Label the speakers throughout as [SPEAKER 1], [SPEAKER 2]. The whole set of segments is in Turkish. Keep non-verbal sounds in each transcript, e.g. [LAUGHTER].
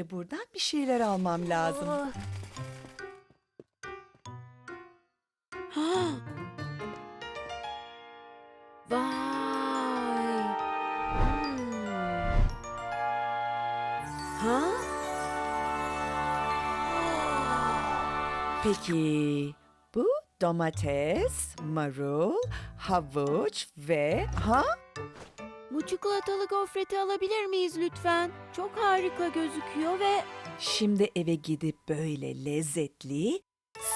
[SPEAKER 1] Önce buradan bir şeyler almam lazım.
[SPEAKER 2] Oh. Ha. Vay. Hmm. Ha?
[SPEAKER 1] Peki bu domates, marul, havuç ve ha?
[SPEAKER 2] Bu çikolatalı gofreti alabilir miyiz lütfen? Çok harika gözüküyor ve
[SPEAKER 1] Şimdi eve gidip böyle lezzetli,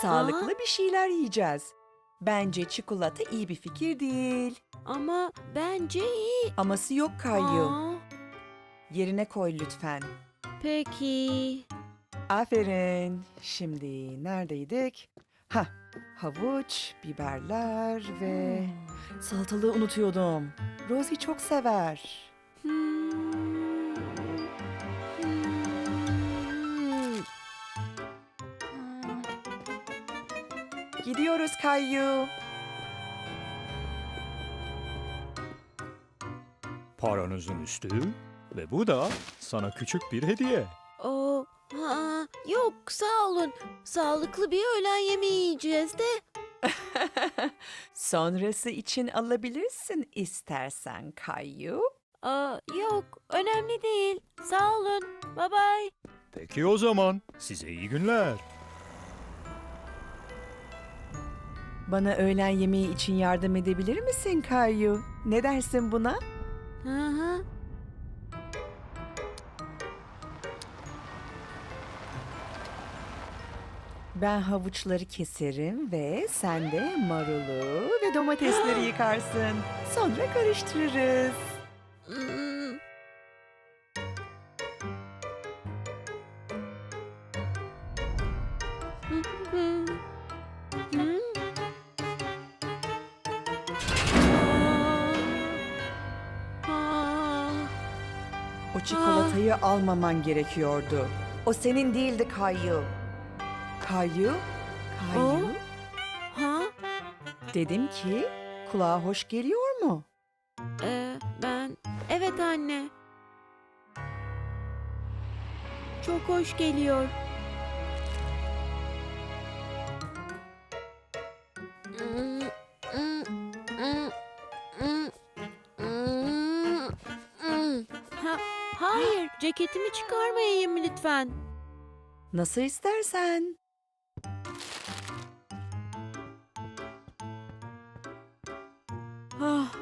[SPEAKER 1] sağlıklı bir şeyler yiyeceğiz. Bence çikolata iyi bir fikir değil.
[SPEAKER 2] ama bence iyi.
[SPEAKER 1] Aması yok Kayu.
[SPEAKER 2] Aa,
[SPEAKER 1] Yerine koy lütfen.
[SPEAKER 2] peki.
[SPEAKER 1] Aferin. Şimdi neredeydik? Ha, havuç, biberler ve salatalığı unutuyordum. Rosie çok sever.
[SPEAKER 2] Hmm. Hmm.
[SPEAKER 1] Gidiyoruz Kayu.
[SPEAKER 3] Paranızın üstü ve bu da sana küçük bir hediye.
[SPEAKER 2] O, ha, yok sağ olun. Sağlıklı bir öğlen yemeği yiyeceğiz de. [LAUGHS]
[SPEAKER 1] Sonrası için alabilirsin istersen Kayu.
[SPEAKER 2] Aa, yok önemli değil. Sağ olun. Bye bye.
[SPEAKER 3] Peki o zaman size iyi günler.
[SPEAKER 1] Bana öğlen yemeği için yardım edebilir misin Kayu? Ne dersin buna?
[SPEAKER 2] Hı hı.
[SPEAKER 1] Ben havuçları keserim ve sen de marulu ve domatesleri [GASPS] yıkarsın. Sonra karıştırırız.
[SPEAKER 2] Hmm. Aa. Aa.
[SPEAKER 1] O çikolatayı almaman gerekiyordu. O senin değildi Kayu. Kayu? Kayu?
[SPEAKER 2] Ha?
[SPEAKER 1] Dedim ki kulağa hoş geliyor mu?
[SPEAKER 2] Ee, ben... Evet anne. Çok hoş geliyor. Ha, hayır, ceketimi çıkarmayayım lütfen.
[SPEAKER 1] Nasıl istersen.
[SPEAKER 2] Ah.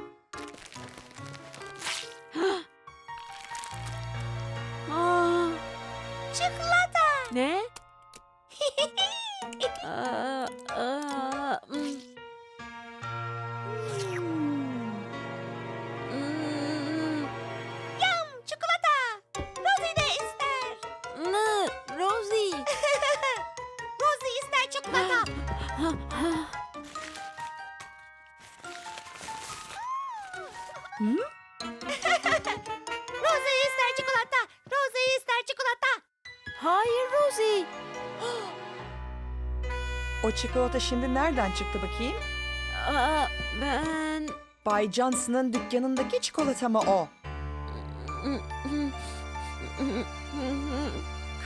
[SPEAKER 1] O çikolata şimdi nereden çıktı bakayım?
[SPEAKER 2] Aa, ben...
[SPEAKER 1] Bay Johnson'ın dükkanındaki çikolata mı o?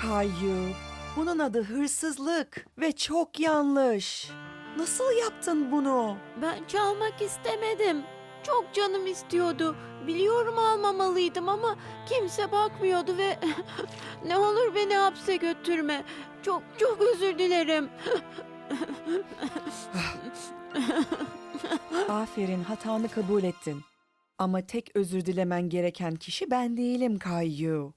[SPEAKER 1] Kayu, bunun adı hırsızlık ve çok yanlış. Nasıl yaptın bunu?
[SPEAKER 2] Ben çalmak istemedim. Çok canım istiyordu. Biliyorum almamalıydım ama kimse bakmıyordu ve [LAUGHS] ne olur beni hapse götürme. Çok çok özür dilerim. [LAUGHS]
[SPEAKER 1] Aferin, hatanı kabul ettin. Ama tek özür dilemen gereken kişi ben değilim Kayu.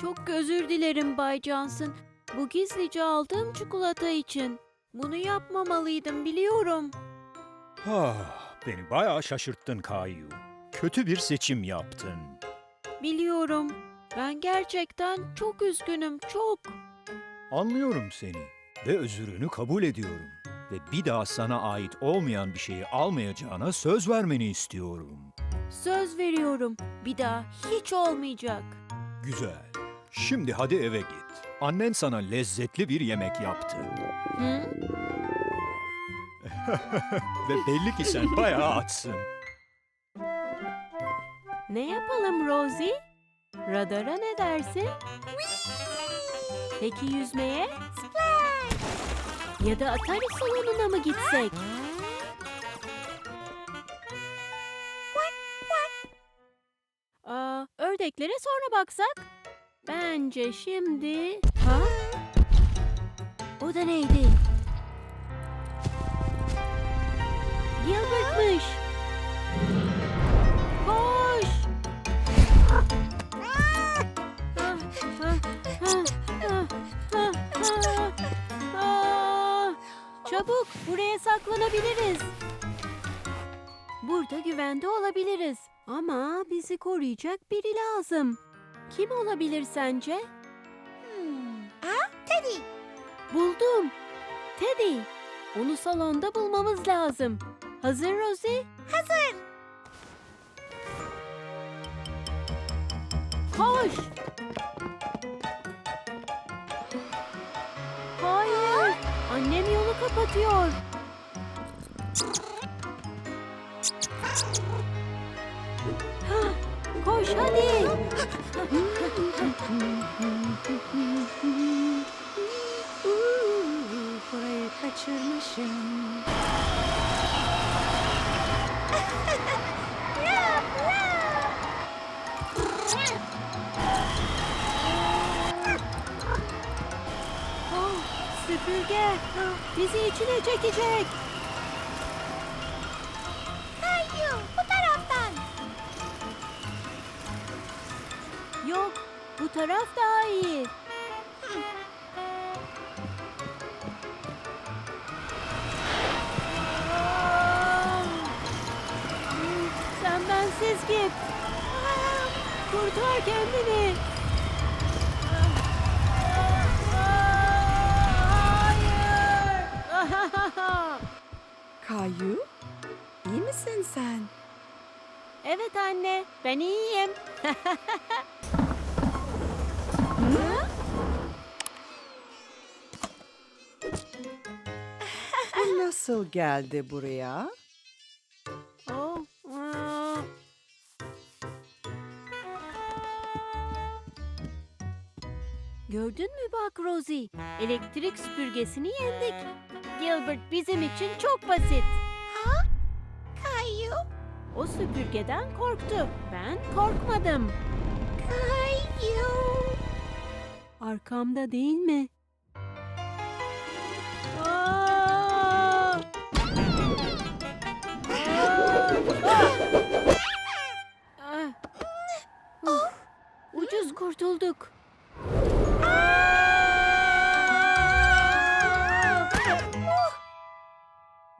[SPEAKER 2] Çok özür dilerim Bay Johnson. Bu gizlice aldığım çikolata için. Bunu yapmamalıydım biliyorum.
[SPEAKER 3] Ah, beni bayağı şaşırttın Kayu. Kötü bir seçim yaptın.
[SPEAKER 2] Biliyorum. Ben gerçekten çok üzgünüm, çok.
[SPEAKER 3] Anlıyorum seni ve özürünü kabul ediyorum. Ve bir daha sana ait olmayan bir şeyi almayacağına söz vermeni istiyorum.
[SPEAKER 2] Söz veriyorum. Bir daha hiç olmayacak.
[SPEAKER 3] Güzel. Şimdi hadi eve git. Annen sana lezzetli bir yemek yaptı.
[SPEAKER 2] Hı?
[SPEAKER 3] Ve belli ki sen bayağı açsın.
[SPEAKER 2] Ne yapalım Rosie? Radara ne dersin? Peki yüzmeye? Ya da Atari salonuna mı gitsek? Aa, ördeklere sonra baksak? Bence şimdi... Ha? O da neydi? Gilbert'mış. Koş! Ah, ah, ah, ah, ah, ah, ah. Çabuk buraya saklanabiliriz. Burada güvende olabiliriz. Ama bizi koruyacak biri lazım. Kim olabilir sence?
[SPEAKER 4] Hmm. Teddy.
[SPEAKER 2] Buldum. Teddy. Onu salonda bulmamız lazım. Hazır Rosie?
[SPEAKER 4] Hazır.
[SPEAKER 2] Koş. Hayır. Annem yolu kapatıyor. Koş hadi.
[SPEAKER 1] Burayı kaçırmışım.
[SPEAKER 2] Oh, süpürge. Bizi içine çekecek.
[SPEAKER 4] Kayu bu taraftan.
[SPEAKER 2] Yok, bu taraf daha iyi. Git. Kurtar kendini. Hayır. [LAUGHS]
[SPEAKER 1] Kayu, iyi misin sen?
[SPEAKER 2] evet anne, ben iyiyim. [LAUGHS]
[SPEAKER 1] Bu nasıl geldi buraya?
[SPEAKER 2] Gördün mü bak Rosie? Elektrik süpürgesini yendik. Gilbert bizim için çok basit.
[SPEAKER 4] Kayu.
[SPEAKER 2] O süpürgeden korktu. Ben korkmadım.
[SPEAKER 4] Kayu.
[SPEAKER 2] Arkamda değil mi? Aa! Ah! Uf, Ucuz kurtulduk.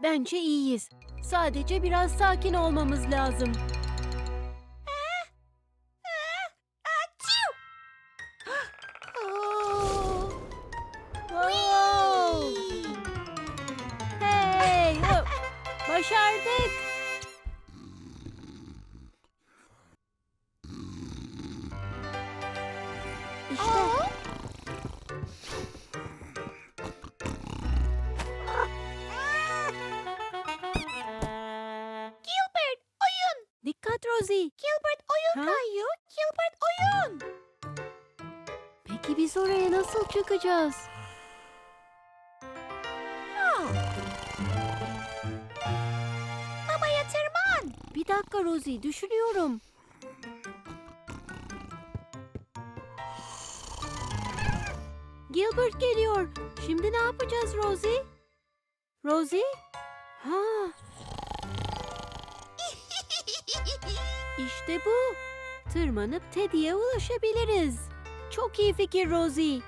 [SPEAKER 2] Bence iyiyiz. Sadece biraz sakin olmamız lazım.
[SPEAKER 4] Oh.
[SPEAKER 2] Hey! Başardık. Peki biz oraya nasıl çıkacağız?
[SPEAKER 4] Babaya tırman.
[SPEAKER 2] Bir dakika Rosie, düşünüyorum. Gilbert geliyor. Şimdi ne yapacağız Rosie? Rosie? Ha, [LAUGHS] işte bu. Tırmanıp Teddy'ye ulaşabiliriz. Çok iyi fikir Rosie.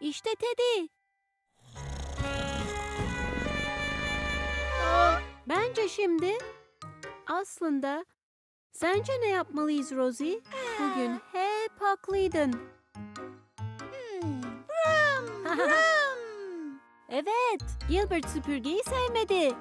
[SPEAKER 2] İşte Teddy. Bence şimdi aslında sence ne yapmalıyız Rosie? Bugün hep haklıydın.
[SPEAKER 4] Hmm. [LAUGHS]
[SPEAKER 2] Evet, Gilbert süpürgeyi sevmedi.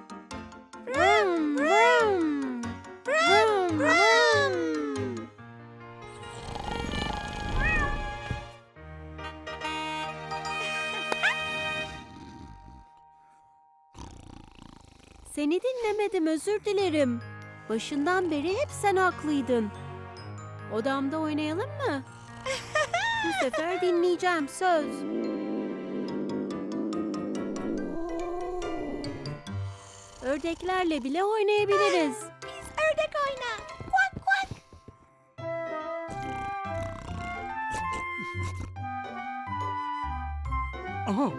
[SPEAKER 2] Seni dinlemedim, özür dilerim. Başından beri hep sen haklıydın. Odamda oynayalım mı? Bu sefer dinleyeceğim, söz. Ördeklerle bile oynayabiliriz.
[SPEAKER 4] Ördek oyna. Kuak kuak.
[SPEAKER 1] Aha.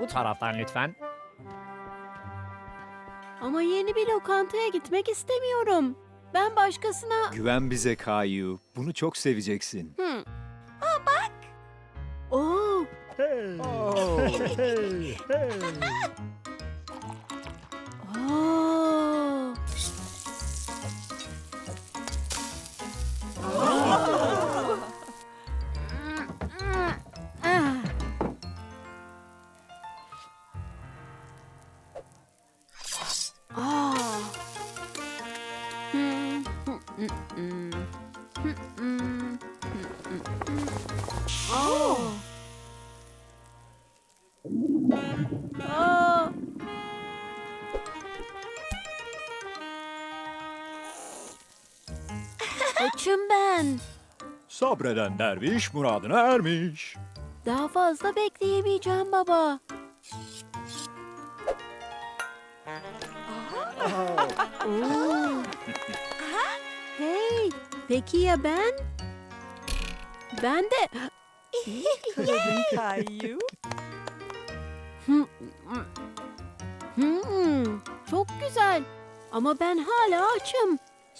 [SPEAKER 5] Bu taraftan lütfen.
[SPEAKER 2] Ama yeni bir lokantaya gitmek istemiyorum. Ben başkasına...
[SPEAKER 6] Güven bize Kayu. Bunu çok seveceksin.
[SPEAKER 2] Hı.
[SPEAKER 3] Hey. [LAUGHS]
[SPEAKER 2] Açım ben.
[SPEAKER 3] Sabreden derviş muradına ermiş.
[SPEAKER 2] Daha fazla bekleyemeyeceğim baba. Oo. Hey, peki ya ben? Ben de...
[SPEAKER 1] Kayu.
[SPEAKER 2] Hmm, çok güzel. Ama ben hala açım.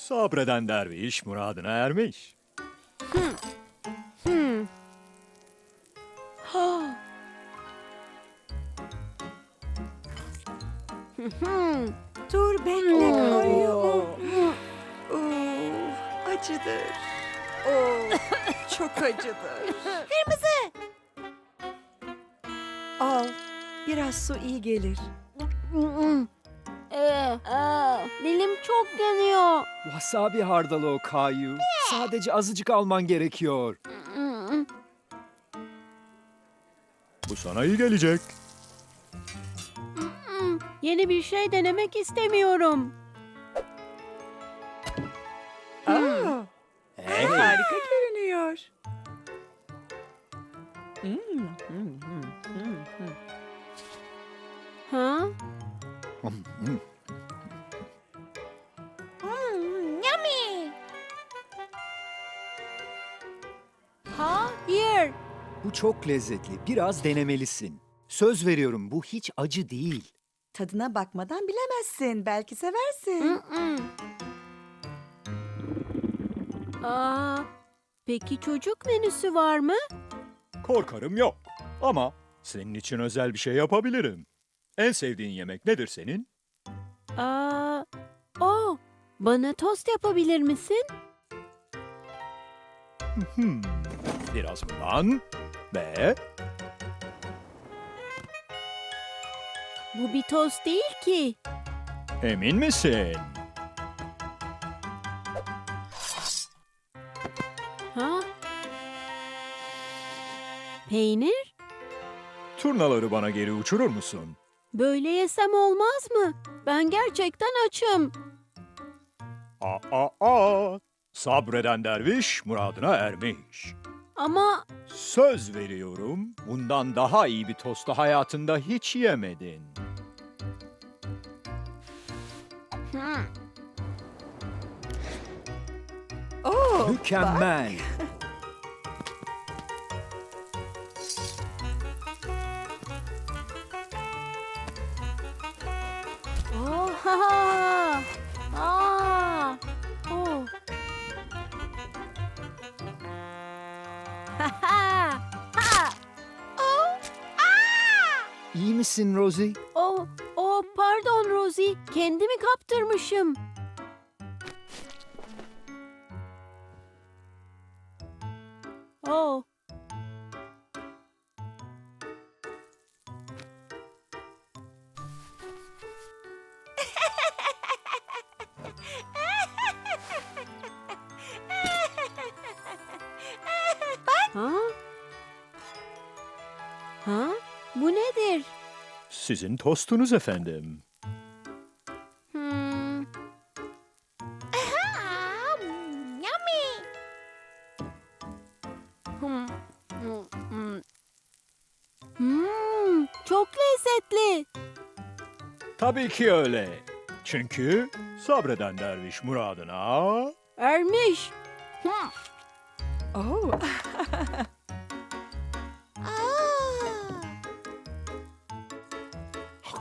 [SPEAKER 3] Sabreden derviş muradına ermiş.
[SPEAKER 2] Hmm. Ha. Hmm.
[SPEAKER 1] Dur bekle.
[SPEAKER 2] Oo,
[SPEAKER 1] acıdır. Oo, çok acıdır. [LAUGHS]
[SPEAKER 4] Kırmızı.
[SPEAKER 1] Al, biraz su iyi gelir.
[SPEAKER 2] Hmm. Ee, aa, dilim çok yanıyor.
[SPEAKER 6] Wasabi hardalı o Kayu. Sadece azıcık alman gerekiyor.
[SPEAKER 2] Hmm.
[SPEAKER 3] Bu sana iyi gelecek.
[SPEAKER 2] Hmm. Yeni bir şey denemek istemiyorum.
[SPEAKER 1] Aa,
[SPEAKER 6] Hey.
[SPEAKER 1] harika görünüyor. Hmm, hmm, hmm, hmm, hmm.
[SPEAKER 2] Ha?
[SPEAKER 6] Bu çok lezzetli. Biraz denemelisin. Söz veriyorum bu hiç acı değil.
[SPEAKER 1] Tadına bakmadan bilemezsin. Belki seversin.
[SPEAKER 2] Mm-mm. Aa, peki çocuk menüsü var mı?
[SPEAKER 3] Korkarım yok. Ama senin için özel bir şey yapabilirim. En sevdiğin yemek nedir senin?
[SPEAKER 2] Aa, o. Bana tost yapabilir misin?
[SPEAKER 3] Hmm, biraz bundan ve
[SPEAKER 2] Bu bir tost değil ki.
[SPEAKER 3] emin misin?
[SPEAKER 2] Ha? Peynir?
[SPEAKER 3] Turnaları bana geri uçurur musun?
[SPEAKER 2] Böyle yesem olmaz mı? Ben gerçekten açım.
[SPEAKER 3] Aa, aa, aa. Sabreden derviş muradına ermiş.
[SPEAKER 2] Ama
[SPEAKER 3] Söz veriyorum, bundan daha iyi bir tostu hayatında hiç yemedin.
[SPEAKER 2] hmm,
[SPEAKER 1] Oo,
[SPEAKER 6] Mükemmel. İyi misin Rosie?
[SPEAKER 2] Oh, oh, pardon Rosie. Kendimi kaptırmışım. Oh, Bu nedir?
[SPEAKER 3] Sizin tostunuz efendim.
[SPEAKER 2] Hmm,
[SPEAKER 4] Aa, yummy.
[SPEAKER 2] hmm, hmm, hmm. Hmm, çok lezzetli.
[SPEAKER 3] Tabii ki öyle. Çünkü sabreden derviş muradına
[SPEAKER 2] Ermiş.
[SPEAKER 1] Oh,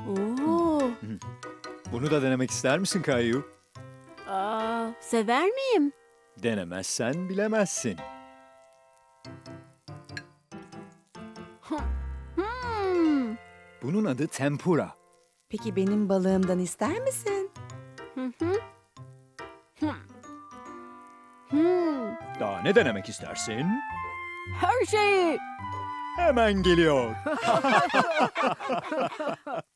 [SPEAKER 2] Oo.
[SPEAKER 3] Bunu da denemek ister misin Kayu?
[SPEAKER 2] Aa, sever miyim?
[SPEAKER 3] Denemezsen bilemezsin.
[SPEAKER 2] Hmm.
[SPEAKER 6] Bunun adı tempura.
[SPEAKER 1] peki benim balığımdan ister misin?
[SPEAKER 2] Hı hı. Hmm. Hmm.
[SPEAKER 3] Daha ne denemek istersin?
[SPEAKER 2] Her şeyi.
[SPEAKER 3] Hemen geliyor. [LAUGHS]